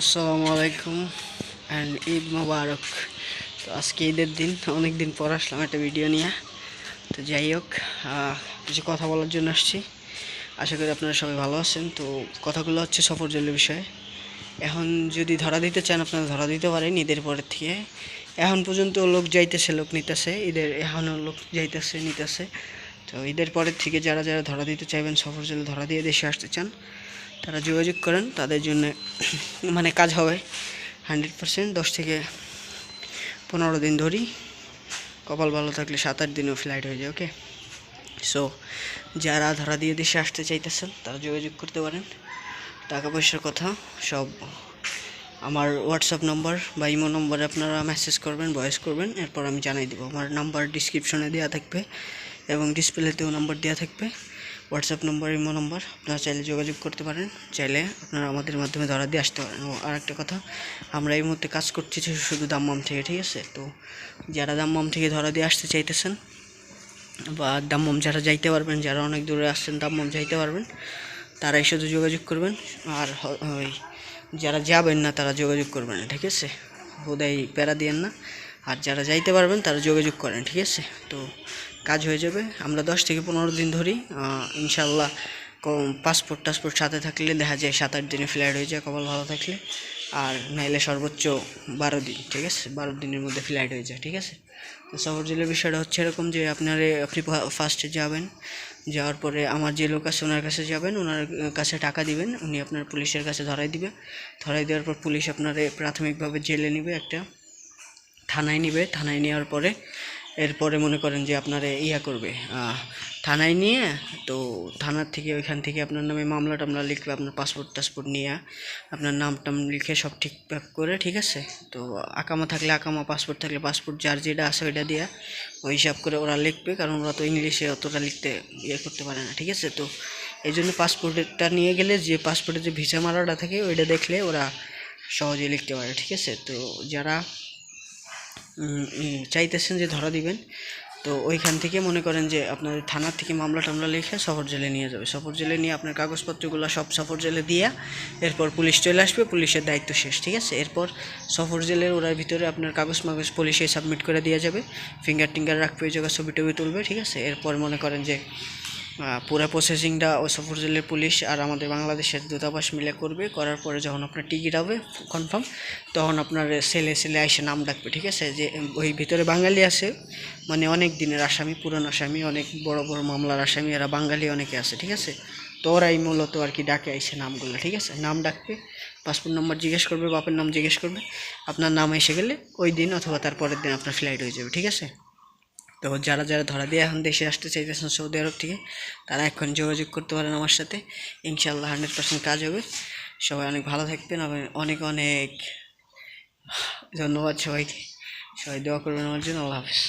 আসসালামু আলাইকুম অ্যান্ড ঈদ মোবারক। তো আজকে ঈদের দিন অনেক দিন পর আসলাম একটা ভিডিও নিয়ে। তো যাই হোক কিছু কথা বলার জন্য আসছি। আশা করি আপনারা সবাই ভালো আছেন। তো কথাগুলো হচ্ছে সফর জলের বিষয়ে। এখন যদি ধরা দিতে চান, আপনারা ধরা দিতে পারেন ঈদের পরের থেকে। এখন পর্যন্ত লোক যাইতেছে, লোক নিতেছে। ঈদের এখনও লোক যাইতেছে, নিতেছে। তো ঈদের পরের থেকে যারা যারা ধরা দিতে চাইবেন সফর জলে ধরা দিয়ে দেশে আসতে চান তারা যোগাযোগ করেন, তাদের জন্য মানে কাজ হবে। হান্ড্রেড পার্সেন্ট দশ থেকে পনেরো দিন ধরি কপাল ভালো থাকলে সাত আট দিনেও ফ্লাইট হয়ে যায় ওকে সো যারা ধরা দিয়ে দেশে আসতে চাইতেছেন, তারা যোগাযোগ করতে পারেন। টাকা পয়সার কথা, সব আমার হোয়াটসঅ্যাপ নম্বর বা ইমো নম্বরে আপনারা মেসেজ করবেন ভয়েস করবেন, এরপর আমি জানাই দেবো। আমার নাম্বার ডিসক্রিপশনে দেওয়া থাকবে এবং ডিসপ্লেতেও নাম্বার দেওয়া থাকবে। হোয়াটসঅ্যাপ নম্বর, ইমো নম্বর, আপনারা চাইলে যোগাযোগ করতে পারেন। চাইলে আপনারা আমাদের মাধ্যমে ধরা দিয়ে আসতে পারেন। ও আর একটা কথা, আমরা এই মুহূর্তে কাজ করছি শুধু দাম্মাম থেকে, ঠিক আছে? তো যারা দাম্মাম থেকে ধরা দিয়ে আসতে চাইতেছেন বা দাম্মাম যারা যাইতে পারবেন, যারা অনেক দূরে আসছেন, দাম্মাম যাইতে পারবেন, তারাই শুধু যোগাযোগ করবেন। আর ওই যারা যাবেন না, তারা যোগাযোগ করবেন না, ঠিক আছে? বোধহয় প্যারা দিয়েন না। আর যারা যাইতে পারবেন, তারা যোগাযোগ করেন, ঠিক আছে? তো কাজ হয়ে যাবে। আমরা দশ থেকে পনেরো দিন ধরি ইনশাল্লাহ পাসপোর্ট টাসপোর্ট সাথে থাকলে দেখা যায় সাত আট দিনে ফ্লাইট হয়ে যায় কপাল ভালো থাকলে। আর নাইলে সর্বোচ্চ বারো দিন, ঠিক আছে? বারো দিনের মধ্যে ফ্লাইট হয়ে যায়, ঠিক আছে? সফর জেলের বিষয়টা হচ্ছে এরকম যে আপনার আপনি ফার্স্টে যাবেন, যাওয়ার পরে আমার যে লোক আছে ওনার কাছে যাবেন, ওনার কাছে টাকা দিবেন, উনি আপনার পুলিশের কাছে ধরাই দিবে। ধরাই দেওয়ার পর পুলিশ আপনারে প্রাথমিকভাবে জেলে নিবে একটা, থানায় নিবে। থানায় নেওয়ার পরে এরপরে মনে করেন যে আপনারে ইয়া করবে। থানায় নিয়ে তো থানার থেকে ওইখান থেকে আপনার নামে মামলা টামলা লিখবে আপনার পাসপোর্ট টাসপোর্ট নিয়ে আপনার নাম টাম লিখে সব ঠিকঠাক করে, ঠিক আছে? তো আকামা থাকলে আকামা, পাসপোর্ট থাকলে পাসপোর্ট, যার যেটা আছে ওইটা দিয়ে ওই হিসাব করে ওরা লিখবে, কারণ ওরা তো ইংলিশে অতটা লিখতে ইয়ে করতে পারে না, ঠিক আছে? তো এই জন্য পাসপোর্টটা নিয়ে গেলে যে পাসপোর্টে যে ভিসা মারাটা থাকে ওইটা দেখলে ওরা সহজে লিখতে পারে, ঠিক আছে? তো যারা চাইতেছেন যে ধরা দিবেন। তো ওইখান থেকে মনে করেন যে আপনাদের থানার থেকে মামলা টামলা লিখে সফর জেলে নিয়ে যাবে। সফর জেলে নিয়ে আপনার কাগজপত্রগুলো সব সফর জেলে দিয়ে এরপর পুলিশ চলে আসবে, পুলিশের দায়িত্ব শেষ, ঠিক আছে? এরপর সফর জেলের ওরার ভিতরে আপনার কাগজ মাগজ পুলিশে সাবমিট করে দিয়ে যাবে। ফিঙ্গার টিঙ্গার রাখবে জায়গায় ছবি টবি তুলবে, ঠিক আছে? এরপর মনে করেন যে পুরো প্রসেসিংটা ও সফর জেলের পুলিশ আর আমাদের বাংলাদেশের দূতাবাস মিলে করবে। করার পরে যখন আপনার টিকিট হবে কনফার্ম তখন আপনার সেলে সেলে এসে নাম ডাকবে, ঠিক আছে? যে ওই ভিতরে বাঙালি আছে। মানে অনেক দিনের আসামি, পুরান আসামি, অনেক বড় বড় মামলার আসামি, এরা বাঙালি অনেকে আছে, ঠিক আছে? তো ওরাই মূলত আর কি ডাকে আইসে নামগুলো, ঠিক আছে? নাম ডাকবে পাসপোর্ট নম্বর জিজ্ঞেস করবে, বাপের নাম জিজ্ঞেস করবে। আপনার নাম এসে গেলে ওই দিন অথবা তার পরের দিন আপনার ফ্লাইট হয়ে যাবে, ঠিক আছে? তো যারা যারা ধরা দিয়ে এখন দেশে আসতে চাইতেছেন সৌদি আরব থেকে, তারা এখন যোগাযোগ করতে পারেন আমার সাথে। ইনশাল্লাহ হান্ড্রেড পার্সেন্ট কাজ হবে। সবাই অনেক ভালো থাকবেন অনেক অনেক ধন্যবাদ সবাইকে। সবাই দোয়া করবেন আমার জন্য, আল্লাহ হাফিজ।